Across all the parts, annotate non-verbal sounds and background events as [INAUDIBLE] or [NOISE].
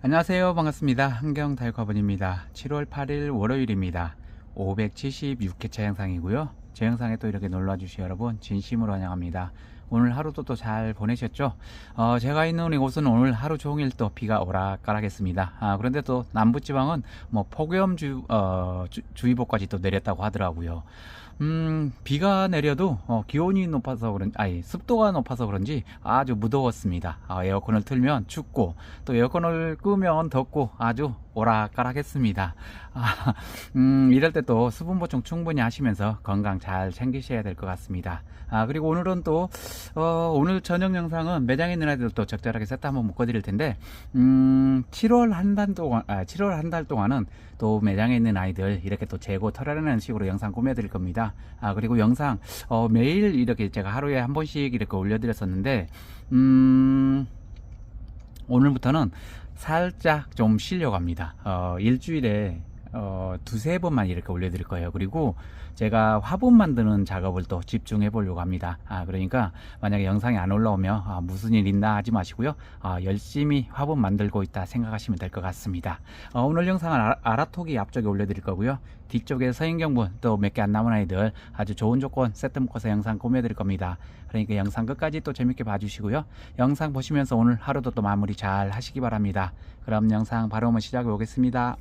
안녕하세요. 반갑습니다. 한경달커번입니다. 7월 8일 월요일입니다. 576회차 영상이고요. 제 영상에 또 이렇게 놀러주신 여러분 진심으로 환영합니다. 오늘 하루도 또 잘 보내셨죠? 어, 제가 있는 이곳은 오늘 하루 종일 또 비가 오락가락했습니다. 아, 그런데 또 남부지방은 뭐 폭염 주 어, 또 내렸다고 하더라고요. 음, 비가 내려도 어, 기온이 높아서 그런 아니 습도가 높아서 그런지 아주 무더웠습니다. 아, 에어컨을 틀면 춥고 또 에어컨을 끄면 덥고 아주 오락가락했습니다. 아, [LAUGHS] 음, 이럴 때 또 수분 보충 충분히 하시면서 건강 잘 챙기셔야 될 것 같습니다. 아, 그리고 오늘은 또 어, 오늘 저녁 영상은 매장에 있는 아이들 또 적절하게 세트 한번 묶어드릴 텐데 음, 7월 한 달 동안 아, 7월 한 달 동안은 또 매장에 있는 아이들 이렇게 또 재고 털어내는 식으로 영상 꾸며드릴 겁니다. 아, 그리고 영상 어, 매일 이렇게 제가 하루에 한 번씩 이렇게 올려드렸었는데 음, 오늘부터는 살짝 좀 쉬려고 합니다. 어, 일주일에 어, 두세 번만 이렇게 올려드릴 거예요. 그리고 제가 화분 만드는 작업을 또 집중해 보려고 합니다. 아, 그러니까 만약에 영상이 안 올라오면 아, 무슨 일 있나 하지 마시고요. 아, 열심히 화분 만들고 있다 생각하시면 될 것 같습니다. 어, 오늘 영상은 아, 아라톡이 앞쪽에 올려드릴 거고요. 뒤쪽에 서인경분 또 몇 개 안 남은 아이들 아주 좋은 조건 세트 묶어서 영상 꾸며드릴 겁니다. 그러니까 영상 끝까지 또 재밌게 봐주시고요. 영상 보시면서 오늘 하루도 또 마무리 잘 하시기 바랍니다. 그럼 영상 바로 한번 시작해 보겠습니다.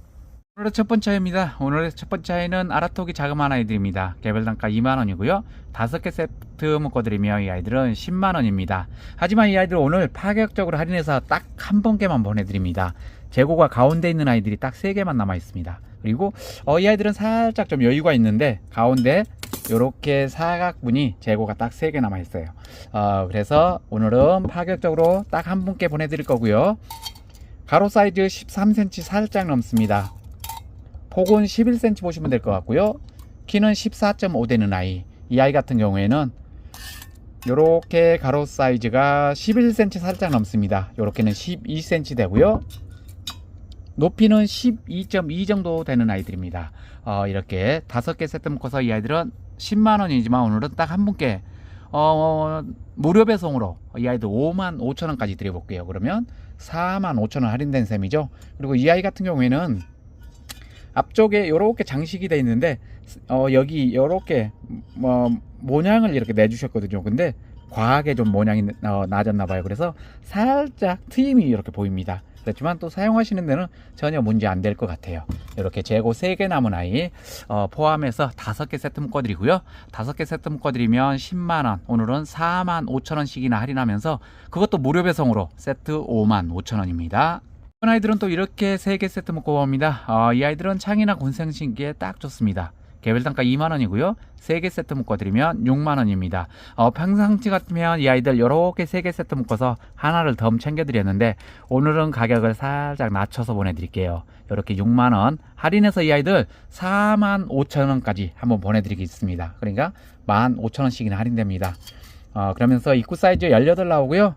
오늘의 첫 번째 아이입니다. 오늘의 첫 번째 아이는 아라토기 자그마한 아이들입니다. 개별 단가 2만원이고요. 다섯 개 세트 묶어드리며 이 아이들은 10만원입니다. 하지만 이 아이들 오늘 파격적으로 할인해서 딱 한 번께만 보내드립니다. 재고가 가운데 있는 아이들이 딱 3개만 남아 있습니다. 그리고 어, 이 아이들은 살짝 좀 여유가 있는데 가운데 이렇게 사각분이 재고가 딱 3개 남아 있어요. 어, 그래서 오늘은 파격적으로 딱 한 분께 보내드릴 거고요. 가로 사이즈 13cm 살짝 넘습니다. 폭은 11cm 보시면 될 것 같고요. 키는 14.5 되는 아이. 이 아이 같은 경우에는 이렇게 가로 사이즈가 11cm 살짝 넘습니다. 이렇게는 12cm 되고요. 높이는 12.2 정도 되는 아이들입니다. 어, 이렇게 다섯 개 세트 묶어서 이 아이들은 10만 원이지만 오늘은 딱 한 분께 어, 무료 배송으로 이 아이들 5만 5천 원까지 드려볼게요. 그러면 4만 5천 원 할인된 셈이죠. 그리고 이 아이 같은 경우에는 앞쪽에 이렇게 장식이 되어 있는데 어, 여기 이렇게 뭐 모양을 이렇게 내주셨거든요. 근데 과하게 좀 모양이 어, 낮았나 봐요. 그래서 살짝 트임이 이렇게 보입니다. 그렇지만 또 사용하시는 데는 전혀 문제 안 될 것 같아요. 이렇게 재고 3개 남은 아이 어, 포함해서 5개 세트 묶어드리고요. 5개 세트 묶어드리면 10만원, 오늘은 4만 5천원씩이나 할인하면서 그것도 무료 배송으로 세트 5만 5천원입니다. 이번 아이들은 또 이렇게 3개 세트 묶어봅니다. 어, 이 아이들은 창이나 곤생 신기에 딱 좋습니다. 개별 단가 2만원이고요. 3개 세트 묶어드리면 6만원입니다. 어, 평상시 같으면 이 아이들 이렇게 3개 세트 묶어서 하나를 더 챙겨드렸는데 오늘은 가격을 살짝 낮춰서 보내드릴게요. 이렇게 6만원 할인해서 이 아이들 4만 5천원까지 한번 보내드리겠습니다. 그러니까 1만 5천원씩이나 할인됩니다. 어, 그러면서 입구 사이즈 18 나오고요.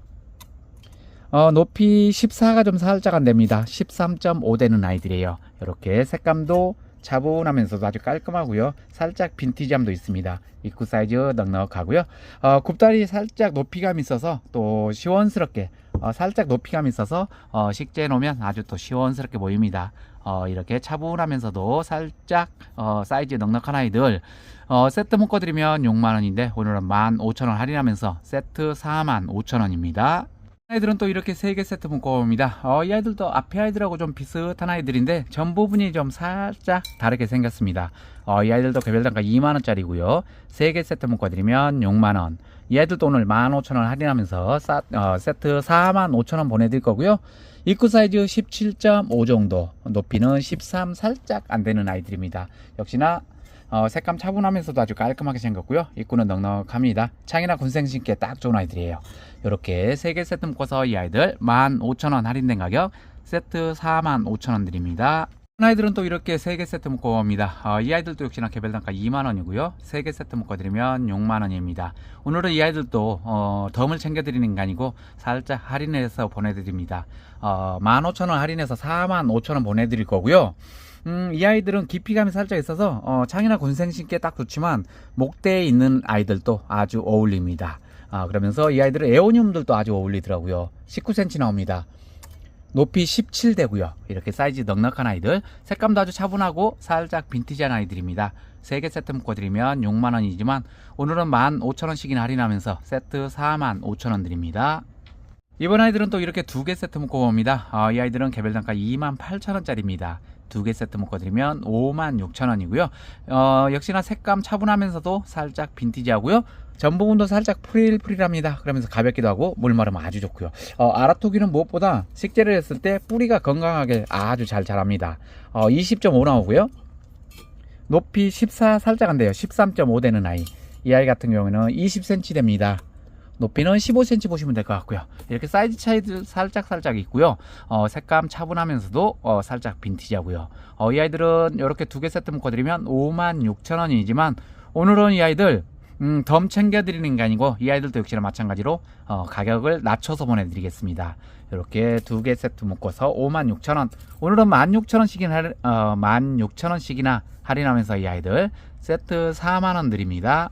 어, 높이 14가 좀 살짝 안 됩니다. 13.5 되는 아이들이에요. 이렇게 색감도 차분하면서도 아주 깔끔하고요. 살짝 빈티지함도 있습니다. 입구 사이즈 넉넉하고요. 어, 굽다리 살짝 높이감 있어서 또 시원스럽게 어, 살짝 높이감 있어서 어, 식재 놓으면 아주 또 시원스럽게 보입니다. 어, 이렇게 차분하면서도 살짝 어, 사이즈 넉넉한 아이들 어, 세트 묶어드리면 6만원인데 오늘은 15,000원 할인하면서 세트 45,000원입니다. 아이들은 또 이렇게 세개 세트 묶어옵니다. 어, 이 아이들도 앞에 아이들하고 좀 비슷한 아이들인데 전 부분이 좀 살짝 다르게 생겼습니다. 어, 이 아이들도 개별 단가 2만원짜리고요. 세개 세트 묶어드리면 6만원. 이 아이들도 오늘 15,000원 할인하면서 사, 어, 세트 45,000원 보내드릴 거고요. 입구 사이즈 17.5 정도, 높이는 13 살짝 안 되는 아이들입니다. 역시나 어, 색감 차분하면서도 아주 깔끔하게 생겼고요. 입구는 넉넉합니다. 창이나 군생 신기에 딱 좋은 아이들이에요. 이렇게 3개 세트 묶어서 이 아이들 15,000원 할인된 가격 세트 45,000원 드립니다. 아이들은 또 이렇게 3개 세트 묶어옵니다. 어, 이 아이들도 역시나 개별 단가 2만원이고요. 3개 세트 묶어드리면 6만원입니다. 오늘은 이 아이들도 어, 덤을 챙겨드리는 게 아니고 살짝 할인해서 보내드립니다. 어, 15,000원 할인해서 45,000원 보내드릴 거고요. 음, 이 아이들은 깊이감이 살짝 있어서 어, 창이나 군생 신기에 딱 좋지만 목대에 있는 아이들도 아주 어울립니다. 아, 그러면서 이 아이들은 에오늄들도 아주 어울리더라고요. 19cm 나옵니다. 높이 17대고요. 이렇게 사이즈 넉넉한 아이들, 색감도 아주 차분하고 살짝 빈티지한 아이들입니다. 3개 세트 묶어드리면 6만원이지만 오늘은 15,000원씩이나 할인하면서 세트 45,000원 드립니다. 이번 아이들은 또 이렇게 두 개 세트 묶어봅니다. 어, 이 아이들은 개별 단가 28,000원짜리입니다. 두 개 세트 묶어 드리면 56,000원이고요. 어, 역시나 색감 차분하면서도 살짝 빈티지하고요. 전 부분도 살짝 프릴프릴합니다. 그러면서 가볍기도 하고 물 마르면 아주 좋고요. 어, 아라토기는 무엇보다 식재를 했을 때 뿌리가 건강하게 아주 잘 자랍니다. 어, 20.5 나오고요. 높이 14 살짝 안 돼요. 13.5 되는 아이. 이 아이 같은 경우에는 20cm 됩니다. 높이는 15cm 보시면 될 것 같고요. 이렇게 사이즈 차이도 살짝 살짝 있고요. 어, 색감 차분하면서도 어, 살짝 빈티지하고요. 어, 이 아이들은 이렇게 두 개 세트 묶어드리면 56,000원이지만 오늘은 이 아이들 음, 덤 챙겨드리는 게 아니고 이 아이들도 역시나 마찬가지로 어, 가격을 낮춰서 보내드리겠습니다. 이렇게 두 개 세트 묶어서 56,000원. 오늘은 16,000원씩이나 할, 어, 16,000원씩이나 할인하면서 이 아이들 세트 4만원 드립니다.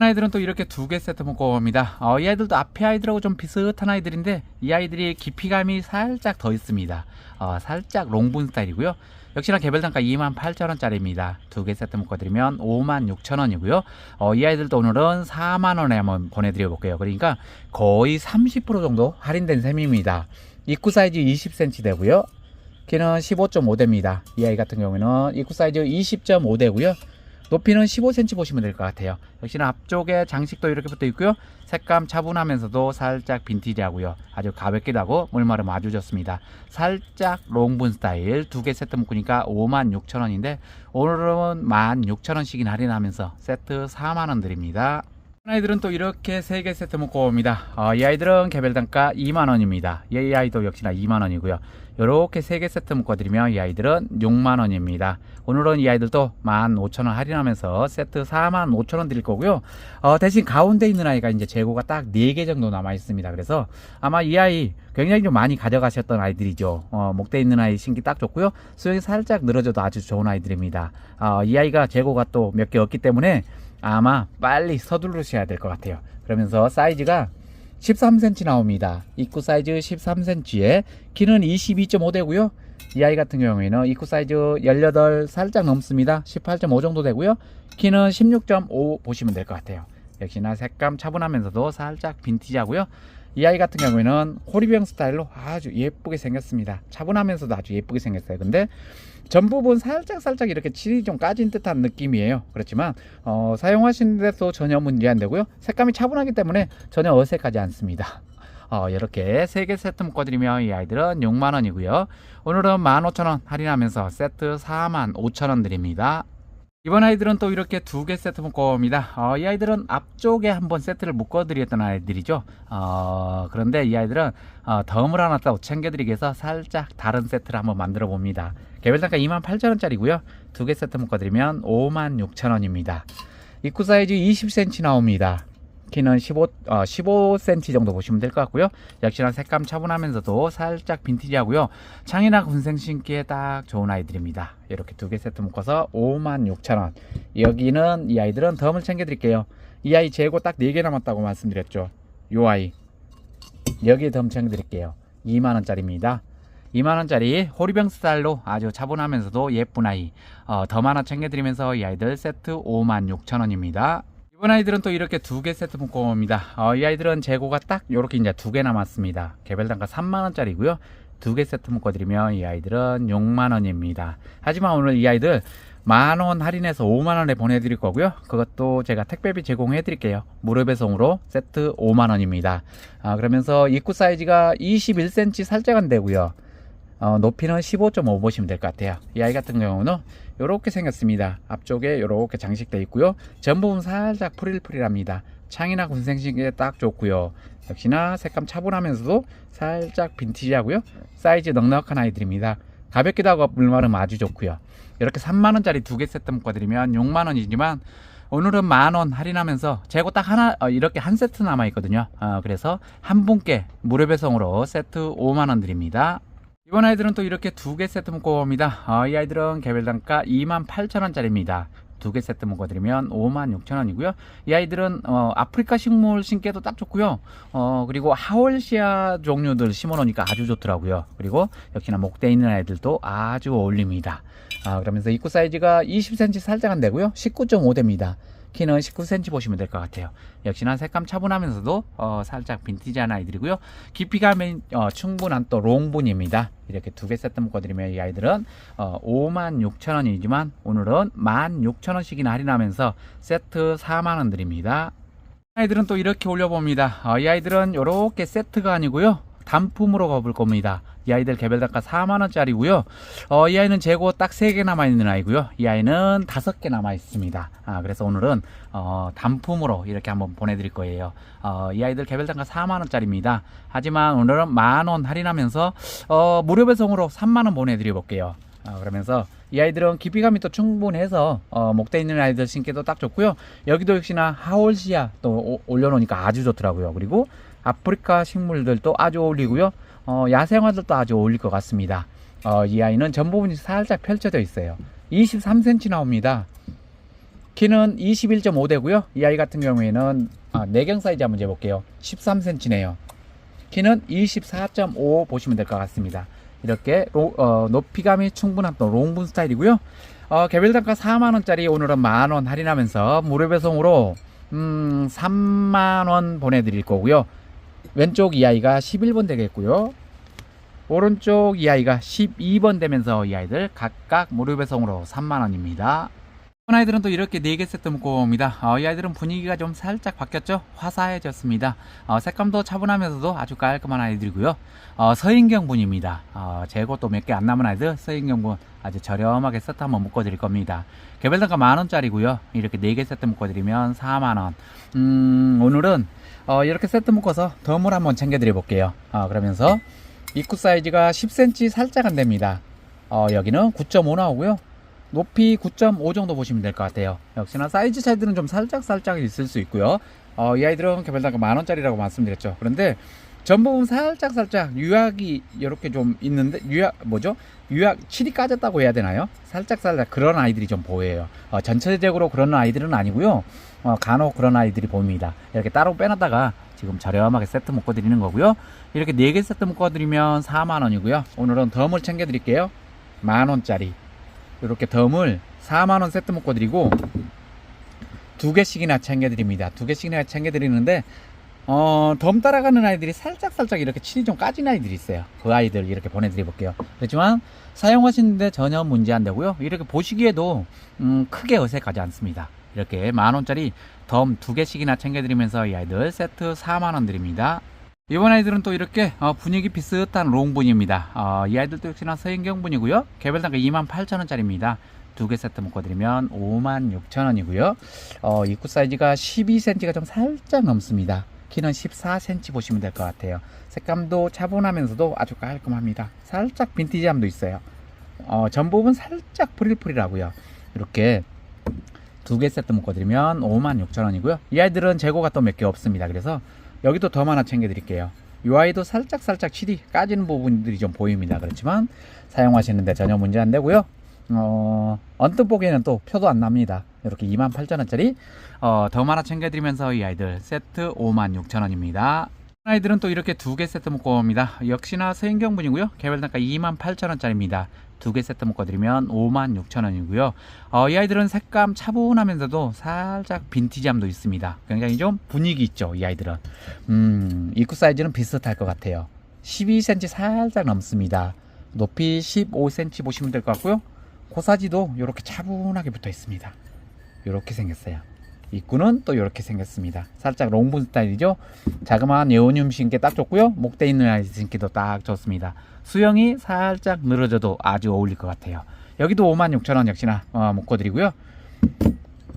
아이들은 또 이렇게 두 개 세트 묶어 봅니다. 어, 이 아이들도 앞에 아이들하고 좀 비슷한 아이들인데 이 아이들이 깊이감이 살짝 더 있습니다. 어, 살짝 롱분 스타일이고요. 역시나 개별 단가 28,000원짜리입니다. 두 개 세트 묶어 드리면 56,000원이고요. 어, 이 아이들도 오늘은 4만원에 한번 보내드려 볼게요. 그러니까 거의 30% 정도 할인된 셈입니다. 입구 사이즈 20cm 되고요. 키는 15.5대입니다. 이 아이 같은 경우에는 입구 사이즈 20.5대고요. 높이는 15cm 보시면 될 것 같아요. 역시나 앞쪽에 장식도 이렇게 붙어 있고요. 색감 차분하면서도 살짝 빈티지하고요. 아주 가볍기도 하고 물마름 아주 좋습니다. 살짝 롱분 스타일 두 개 세트 묶으니까 56,000원인데 오늘은 16,000원씩이나 할인하면서 세트 4만원 드립니다. 아이들은 또 이렇게 세개 세트 묶고 옵니다. 어, 이 아이들은 개별 단가 2만원입니다. 이 아이도 역시나 2만원이고요. 이렇게 세 개 세트 묶어드리면 이 아이들은 6만원입니다. 오늘은 이 아이들도 15,000원 할인하면서 세트 45,000원 드릴 거고요. 어, 대신 가운데 있는 아이가 이제 재고가 딱 4개 정도 남아 있습니다. 그래서 아마 이 아이 굉장히 좀 많이 가져가셨던 아이들이죠. 어, 목대 있는 아이 신기 딱 좋고요. 수영이 살짝 늘어져도 아주 좋은 아이들입니다. 어, 이 아이가 재고가 또 몇 개 없기 때문에 아마 빨리 서두르셔야 될 것 같아요. 그러면서 사이즈가 13cm 나옵니다. 입구 사이즈 13cm에 키는 22.5 되고요. 이 아이 같은 경우에는 입구 사이즈 18 살짝 넘습니다. 18.5 정도 되고요. 키는 16.5 보시면 될 것 같아요. 역시나 색감 차분하면서도 살짝 빈티지하고요. 이 아이 같은 경우에는 호리병 스타일로 아주 예쁘게 생겼습니다. 차분하면서도 아주 예쁘게 생겼어요. 근데 전 부분 살짝 살짝 이렇게 칠이 좀 까진 듯한 느낌이에요. 그렇지만 어, 사용하시는데도 전혀 문제 안 되고요. 색감이 차분하기 때문에 전혀 어색하지 않습니다. 어, 이렇게 세개 세트 묶어드리면 이 아이들은 6만원이고요. 오늘은 15,000원 할인하면서 세트 45,000원 드립니다. 이번 아이들은 또 이렇게 두 개 세트 묶어옵니다. 어, 이 아이들은 앞쪽에 한번 세트를 묶어드렸던 아이들이죠. 어, 그런데 이 아이들은 어, 덤을 하나 또 챙겨드리기 위해서 살짝 다른 세트를 한번 만들어 봅니다. 개별 단가 28,000원짜리고요. 두 개 세트 묶어드리면 56,000원입니다. 입구 사이즈 20cm 나옵니다. 키는 15, 어, 15cm 정도 보시면 될 것 같고요. 역시나 색감 차분하면서도 살짝 빈티지하고요. 창이나 군생 신기에 딱 좋은 아이들입니다. 이렇게 두 개 세트 묶어서 56,000원. 여기는 이 아이들은 덤을 챙겨 드릴게요. 이 아이 재고 딱 4개 남았다고 말씀드렸죠. 요 아이. 여기에 덤 챙겨 드릴게요. 2만원짜리입니다. 2만원짜리 호리병 스타일로 아주 차분하면서도 예쁜 아이. 어, 덤 하나 챙겨드리면서 이 아이들 세트 56,000원입니다. 이번 아이들은 또 이렇게 두 개 세트 묶어옵니다. 어, 이 아이들은 재고가 딱 이렇게 이제 두 개 남았습니다. 개별 단가 3만원짜리고요. 두 개 세트 묶어드리면 이 아이들은 6만원입니다. 하지만 오늘 이 아이들 만원 할인해서 5만원에 보내드릴 거고요. 그것도 제가 택배비 제공해 드릴게요. 무료 배송으로 세트 5만원입니다. 아, 그러면서 입구 사이즈가 21cm 살짝 안 되고요. 어, 높이는 15.5 보시면 될 것 같아요. 이 아이 같은 경우는 이렇게 생겼습니다. 앞쪽에 이렇게 장식되어 있고요. 전 부분 살짝 프릴프릴합니다. 창이나 군생식에 딱 좋고요. 역시나 색감 차분하면서도 살짝 빈티지하고요. 사이즈 넉넉한 아이들입니다. 가볍기도 하고 물마름 아주 좋고요. 이렇게 3만원짜리 두 개 세트 묶어드리면 6만원이지만 오늘은 만원 할인하면서 재고 딱 하나 어, 이렇게 한 세트 남아 있거든요. 어, 그래서 한 분께 무료 배송으로 세트 5만원 드립니다. 이번 아이들은 또 이렇게 두 개 세트 묶어옵니다. 어, 이 아이들은 개별 단가 28,000원짜리입니다. 두 개 세트 묶어드리면 56,000원이고요. 이 아이들은 어, 아프리카 식물 신기에도 딱 좋고요. 어, 그리고 하월시아 종류들 심어놓으니까 아주 좋더라고요. 그리고 역시나 목대 있는 아이들도 아주 어울립니다. 아, 그러면서 입구 사이즈가 20cm 살짝 안 되고요. 19.5대입니다. 키는 19cm 보시면 될 것 같아요. 역시나 색감 차분하면서도 어, 살짝 빈티지한 아이들이고요. 깊이감이 어, 충분한 또 롱분입니다. 이렇게 두 개 세트 묶어드리면 이 아이들은 어, 56,000원이지만 오늘은 16,000원씩이나 할인하면서 세트 4만원 드립니다. 아이들은 또 이렇게 올려봅니다. 어, 이 아이들은 이렇게 세트가 아니고요. 단품으로 가볼 겁니다. 이 아이들 개별 단가 4만원짜리고요. 어, 이 아이는 재고 딱 3개 남아있는 아이고요. 이 아이는 5개 남아있습니다. 아, 그래서 오늘은 어, 단품으로 이렇게 한번 보내드릴 거예요. 어, 이 아이들 개별 단가 4만원짜리입니다. 하지만 오늘은 만원 할인하면서 어, 무료 배송으로 3만원 보내드려 볼게요. 아, 그러면서 이 아이들은 깊이감이 또 충분해서 어, 목대 있는 아이들 신기도 딱 좋고요. 여기도 역시나 하올시아 또 오- 올려놓으니까 아주 좋더라고요. 그리고 아프리카 식물들도 아주 어울리고요. 어, 야생화들도 아주 어울릴 것 같습니다. 어, 이 아이는 전 부분이 살짝 펼쳐져 있어요. 23cm 나옵니다. 키는 21.5대고요. 이 아이 같은 경우에는 아, 내경 사이즈 한번 재볼게요. 13cm네요. 키는 24.5 보시면 될 것 같습니다. 이렇게 로- 어, 높이감이 충분한 또 롱분 스타일이고요. 어, 개별 단가 4만원짜리 오늘은 만원 할인하면서 무료 배송으로 음, 3만원 보내드릴 거고요. 왼쪽 이 아이가 11번 되겠고요. 오른쪽 이 아이가 12번 되면서 이 아이들 각각 무료 배송으로 3만원입니다. 아이들은 또 이렇게 4개 세트 묶고 옵니다. 어, 이 아이들은 분위기가 좀 살짝 바뀌었죠? 화사해졌습니다. 어, 색감도 차분하면서도 아주 깔끔한 아이들이고요. 어, 서인경 분입니다. 어, 재고 또 몇 개 안 남은 아이들 서인경 분 아주 저렴하게 세트 한번 묶어드릴 겁니다. 개별 단가 만원짜리고요. 이렇게 4개 세트 묶어드리면 4만원. 음, 오늘은 어, 이렇게 세트 묶어서 덤을 한번 챙겨 드려 볼게요. 어, 그러면서 입구 사이즈가 10cm 살짝 안 됩니다. 어, 여기는 9.5 나오고요. 높이 9.5 정도 보시면 될 것 같아요. 역시나 사이즈 차이들은 좀 살짝 살짝 있을 수 있고요. 어, 이 아이들은 개별단가 만 원짜리라고 말씀드렸죠. 그런데 전 부분 살짝 살짝 유약이 이렇게 좀 있는데 유약 뭐죠? 유약 칠이 까졌다고 해야 되나요? 살짝 살짝 그런 아이들이 좀 보여요. 어, 전체적으로 그런 아이들은 아니고요. 어, 간혹 그런 아이들이 보입니다. 이렇게 따로 빼놨다가 지금 저렴하게 세트 묶어 드리는 거고요. 이렇게 4개 세트 묶어 드리면 4만 원이고요. 오늘은 덤을 챙겨 드릴게요. 만 원짜리. 이렇게 덤을 4만 원 세트 묶어 드리고 두 개씩이나 챙겨 드립니다. 두 개씩이나 챙겨 드리는데 어, 덤 따라가는 아이들이 살짝 살짝 이렇게 칠이 좀 까진 아이들이 있어요. 그 아이들 이렇게 보내드려 볼게요. 그렇지만 사용하시는데 전혀 문제 안 되고요. 이렇게 보시기에도 음, 크게 어색하지 않습니다. 이렇게 만 원짜리 덤 두 개씩이나 챙겨드리면서 이 아이들 세트 4만 원 드립니다. 이번 아이들은 또 이렇게 어, 분위기 비슷한 롱분입니다. 어, 이 아이들도 역시나 서인경 분이고요. 개별 단가 28,000원짜리입니다. 두개 세트 묶어드리면 56,000원이고요. 어, 입구 사이즈가 12cm가 좀 살짝 넘습니다. 키는 14cm 보시면 될 것 같아요. 색감도 차분하면서도 아주 깔끔합니다. 살짝 빈티지함도 있어요. 어, 전복은 살짝 프릴프릴하고요. 이렇게 두 개 세트 묶어드리면 56,000원이고요. 이 아이들은 재고가 또 몇 개 없습니다. 그래서 여기도 더 하나 챙겨드릴게요. 이 아이도 살짝 살짝 칠이 까지는 부분들이 좀 보입니다. 그렇지만 사용하시는데 전혀 문제 안 되고요. 어, 언뜻 보기에는 또 표도 안 납니다. 이렇게 28,000원짜리 어, 더 하나 챙겨드리면서 이 아이들 세트 56,000원입니다. 아이들은 또 이렇게 두 개 세트 묶어 옵니다. 역시나 서인경 분이고요. 개별 단가 28,000원짜리입니다. 두 개 세트 묶어드리면 56,000원이고요. 어, 이 아이들은 색감 차분하면서도 살짝 빈티지함도 있습니다. 굉장히 좀 분위기 있죠, 이 아이들은. 음, 입구 사이즈는 비슷할 것 같아요. 12cm 살짝 넘습니다. 높이 15cm 보시면 될 것 같고요. 고사지도 이렇게 차분하게 붙어 있습니다. 이렇게 생겼어요. 입구는 또 이렇게 생겼습니다. 살짝 롱분 스타일이죠. 자그마한 예원륨 신기 딱 좋고요. 목대 있는 아이 신기도 딱 좋습니다. 수영이 살짝 늘어져도 아주 어울릴 것 같아요. 여기도 56,000원 역시나 어, 묶어드리고요.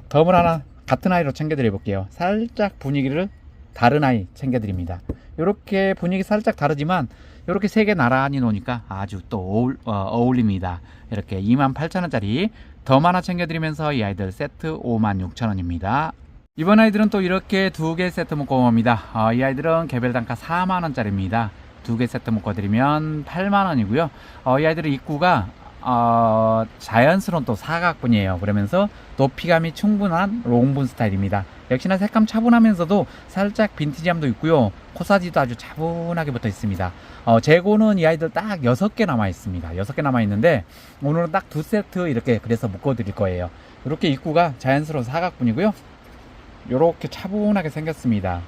덤을 하나 같은 아이로 챙겨드려 볼게요. 살짝 분위기를 다른 아이 챙겨드립니다. 이렇게 분위기 살짝 다르지만 이렇게 세 개 나란히 놓으니까 아주 또 어울, 어, 립니다 이렇게 28,000원짜리 덤 하나 챙겨드리면서 이 아이들 세트 56,000원입니다. 이번 아이들은 또 이렇게 두 개 세트 묶어옵니다. 어, 이 아이들은 개별 단가 4만원짜리입니다. 두 개 세트 묶어드리면 8만원이고요. 어, 이 아이들은 입구가 어, 자연스러운 또 사각분이에요. 그러면서 높이감이 충분한 롱분 스타일입니다. 역시나 색감 차분하면서도 살짝 빈티지함도 있고요. 코사지도 아주 차분하게 붙어 있습니다. 어, 재고는 이 아이들 딱 6개 남아 있습니다. 6개 남아 있는데 오늘은 딱 두 세트 이렇게 그래서 묶어 드릴 거예요. 이렇게 입구가 자연스러운 사각분이고요. 이렇게 차분하게 생겼습니다.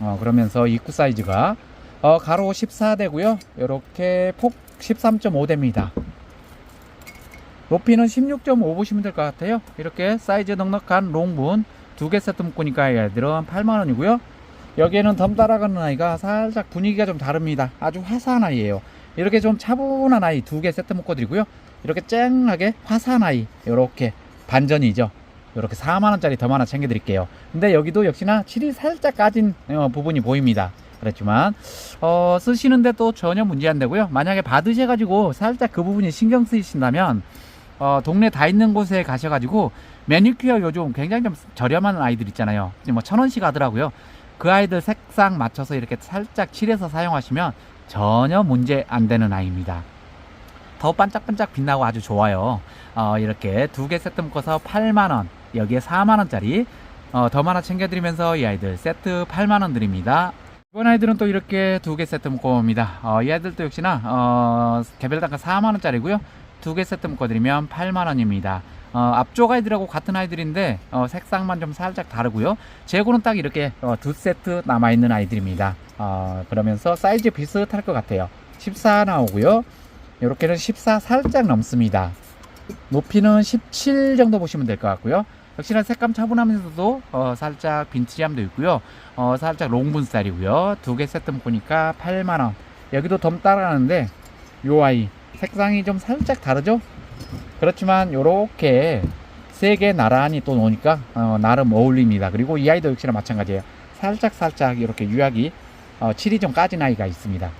어, 그러면서 입구 사이즈가 어, 가로 14대고요. 이렇게 폭 13.5대입니다. 높이는 16.5 보시면 될 것 같아요. 이렇게 사이즈 넉넉한 롱분 두 개 세트 묶으니까 얘들은 8만원이고요. 여기에는 덤 따라가는 아이가 살짝 분위기가 좀 다릅니다. 아주 화사한 아이예요. 이렇게 좀 차분한 아이 두 개 세트 묶어 드리고요. 이렇게 쨍하게 화사한 아이 이렇게 반전이죠. 이렇게 4만원짜리 더 하나 챙겨 드릴게요. 근데 여기도 역시나 칠이 살짝 까진 어, 부분이 보입니다. 그렇지만 어, 쓰시는데 또 전혀 문제 안 되고요. 만약에 받으셔 가지고 살짝 그 부분이 신경 쓰이신다면 어, 동네 다 있는 곳에 가셔가지고 매니큐어 요즘 굉장히 좀 저렴한 아이들 있잖아요. 뭐 천 원씩 하더라고요. 그 아이들 색상 맞춰서 이렇게 살짝 칠해서 사용하시면 전혀 문제 안 되는 아이입니다. 더 반짝반짝 빛나고 아주 좋아요. 어, 이렇게 두 개 세트 묶어서 8만원, 여기에 4만원짜리 어, 더 하나 챙겨드리면서 이 아이들 세트 8만원 드립니다. 이번 아이들은 또 이렇게 두 개 세트 묶어봅니다. 어, 이 아이들도 역시나 어, 개별 단가 4만원짜리고요. 두 개 세트 묶어드리면 8만원입니다. 어, 앞쪽 아이들하고 같은 아이들인데 어, 색상만 좀 살짝 다르고요. 재고는 딱 이렇게 어, 두 세트 남아있는 아이들입니다. 어, 그러면서 사이즈 비슷할 것 같아요. 14 나오고요. 이렇게는 14 살짝 넘습니다. 높이는 17 정도 보시면 될 것 같고요. 역시나 색감 차분하면서도 어, 살짝 빈티지함도 있고요. 어, 살짝 롱분 스타일이고요. 두 개 세트 묶으니까 8만원. 여기도 덤 따라가는데 요 아이 색상이 좀 살짝 다르죠? 그렇지만 요렇게 세 개 나란히 또 놓으니까 어, 나름 어울립니다. 그리고 이 아이도 역시나 마찬가지예요. 살짝 살짝 이렇게 유약이 어, 칠이 좀 까진 아이가 있습니다.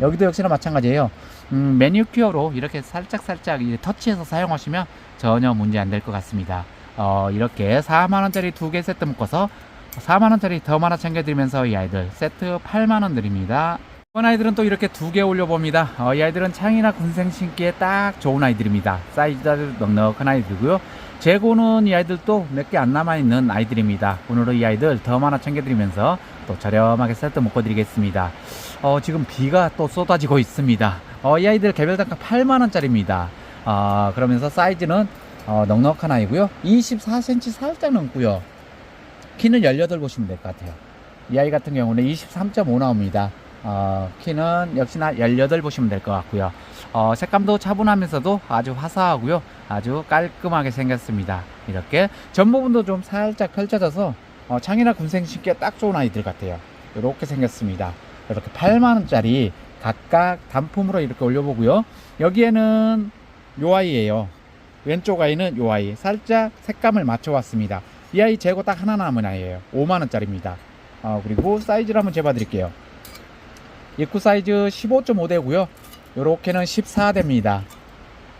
여기도 역시나 마찬가지예요. 음, 매니큐어로 이렇게 살짝 살짝 터치해서 사용하시면 전혀 문제 안 될 것 같습니다. 어, 이렇게 4만원짜리 두 개 세트 묶어서 4만원짜리 더 하나 챙겨드리면서 이 아이들 세트 8만원 드립니다. 이번 아이들은 또 이렇게 두 개 올려봅니다. 어, 이 아이들은 창이나 군생 신기에 딱 좋은 아이들입니다. 사이즈가 넉넉한 아이들이고요. 재고는 이 아이들도 몇 개 안 남아있는 아이들입니다. 오늘은 이 아이들 더 하나 챙겨드리면서 또 저렴하게 세트 묶어드리겠습니다. 어, 지금 비가 또 쏟아지고 있습니다. 어, 이 아이들 개별 단가 8만원짜리입니다. 어, 그러면서 사이즈는 어, 넉넉한 아이고요. 24cm 살짝 넘고요. 키는 18 보시면 될 것 같아요. 이 아이 같은 경우는 23.5 나옵니다. 어, 키는 역시나 18 보시면 될 것 같고요. 어, 색감도 차분하면서도 아주 화사하고요. 아주 깔끔하게 생겼습니다. 이렇게 전 부분도 좀 살짝 펼쳐져서 어, 창이나 군생 신기에 딱 좋은 아이들 같아요. 이렇게 생겼습니다. 이렇게 8만원짜리 각각 단품으로 이렇게 올려보고요. 여기에는 요 아이예요. 왼쪽 아이는 요 아이. 살짝 색감을 맞춰왔습니다. 이 아이 재고 딱 하나 남은 아이예요. 5만원짜리입니다. 어, 그리고 사이즈를 한번 재봐드릴게요. 입구 사이즈 15.5대고요. 요렇게는 14대입니다.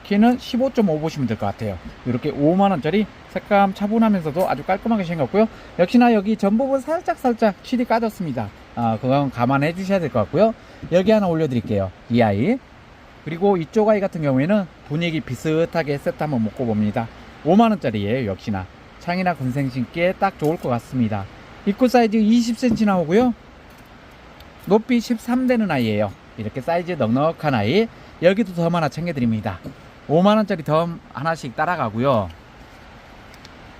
키는 15.5 보시면 될 것 같아요. 이렇게 5만원짜리 색감 차분하면서도 아주 깔끔하게 생겼고요. 역시나 여기 전 부분 살짝 살짝 칠이 까졌습니다. 아, 그건 감안해 주셔야 될 것 같고요. 여기 하나 올려드릴게요. 이 아이. 그리고 이쪽 아이 같은 경우에는 분위기 비슷하게 세트 한번 묶고 봅니다. 5만원짜리예요. 역시나. 창이나 군생 신기에 딱 좋을 것 같습니다. 입구 사이즈 20cm 나오고요. 높이 13되는 아이예요. 이렇게 사이즈 넉넉한 아이. 여기도 덤 하나 챙겨드립니다. 5만원짜리 덤 하나씩 따라가고요.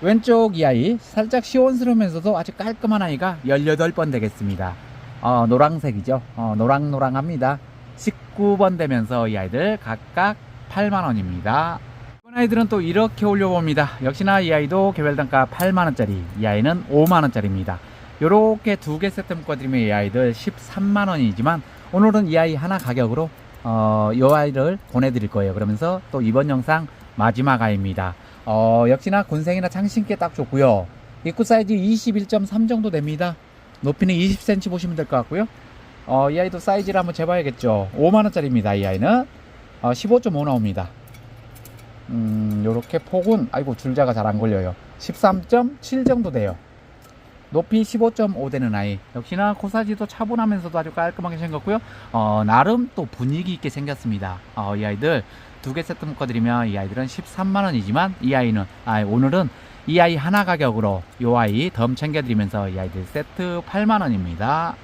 왼쪽 이 아이 살짝 시원스러우면서도 아주 깔끔한 아이가 18번 되겠습니다. 어, 노랑색이죠. 어, 노랑노랑합니다. 19번 되면서 이 아이들 각각 8만원입니다. 이번 아이들은 또 이렇게 올려봅니다. 역시나 이 아이도 개별 단가 8만원짜리, 이 아이는 5만원짜리입니다. 요렇게 두 개 세트 묶어드리면 이 아이들 13만원이지만 오늘은 이 아이 하나 가격으로 어, 이 아이를 보내드릴 거예요. 그러면서 또 이번 영상 마지막 아이입니다. 어, 역시나 군생이나 창신기에 딱 좋고요. 입구 사이즈 21.3 정도 됩니다. 높이는 20cm 보시면 될 것 같고요. 어, 이 아이도 사이즈를 한번 재봐야겠죠. 5만원짜리입니다. 이 아이는. 어, 15.5 나옵니다. 음, 요렇게 폭은, 아이고, 줄자가 잘 안 걸려요. 13.7 정도 돼요. 높이 15.5 되는 아이. 역시나 코사지도 차분하면서도 아주 깔끔하게 생겼고요. 어, 나름 또 분위기 있게 생겼습니다. 어, 이 아이들 두 개 세트 묶어드리면 이 아이들은 13만원이지만 이 아이는 아 오늘은 이 아이 하나 가격으로 이 아이 덤 챙겨드리면서 이 아이들 세트 8만원입니다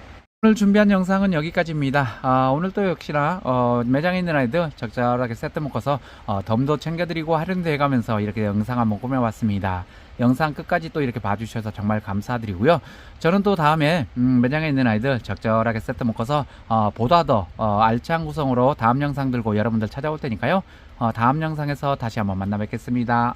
오늘 준비한 영상은 여기까지입니다. 아, 오늘 또 역시나 어, 매장에 있는 아이들 적절하게 세트 묶어서 어, 덤도 챙겨드리고 할인도 해가면서 이렇게 영상 한번 꾸며봤습니다. 영상 끝까지 또 이렇게 봐주셔서 정말 감사드리고요. 저는 또 다음에 음, 매장에 있는 아이들 적절하게 세트 묶어서 어, 보다 더 어, 알찬 구성으로 다음 영상 들고 여러분들 찾아올 테니까요. 어, 다음 영상에서 다시 한번 만나 뵙겠습니다.